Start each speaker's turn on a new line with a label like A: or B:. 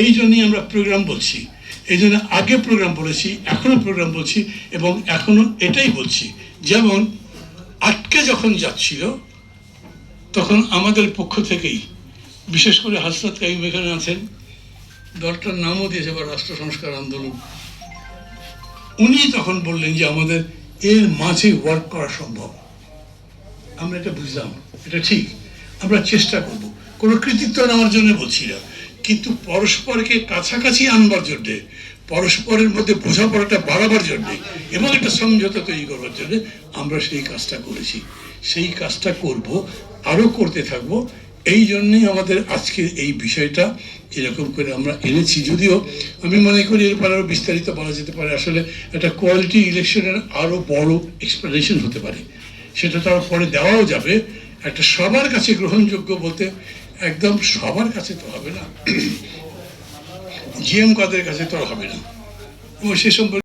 A: এই জন্যই আমরা প্রোগ্রাম বলছি। এই জন্য আগে প্রোগ্রাম বলেছি এখনও প্রোগ্রাম বলছি এবং এখনও এটাই বলছি। যেমন আটকে যখন যাচ্ছিল, তখন আমাদের পক্ষ থেকেই, বিশেষ করে হাসনাত কাইম এখানে আছেন দলটার নামও দিয়েছে বা রাষ্ট্র সংস্কার আন্দোলন। উনি তখন বললেন যে আমাদের এর মাঝে ওয়ার্ক করা সম্ভব। আমরা এটা বুঝলাম, এটা ঠিক। আমরা চেষ্টা করব। কোনো কৃতিত্ব নেওয়ার জন্য বলছি না। কিন্তু পরস্পরকে কাছাকাছি আনবার জন্যে, পরস্পরের মধ্যে বোঝাপড়াটা বাড়াবার জন্যে এবং একটা সমঝোতা তৈরি করবার জন্যে আমরা সেই কাজটা করেছি। সেই কাজটা করব, আরও করতে থাকব। এই জন্যই আমাদের আজকে এই বিষয়টা এরকম করে আমরা এনেছি। যদিও আমি মনে করি এরপর আরও বিস্তারিত বলা যেতে পারে। আসলে একটা কোয়ালিটি ইলেকশনের আরও বড় এক্সপ্লেনেশন হতে পারে। সেটা তার পরে দেওয়াও যাবে। একটা সবার কাছে গ্রহণযোগ্য বলতে একদম সবার কাছে তো হবে না। জিএম কাদের কাছে তো হবে না। এবং সে সম্পর্কে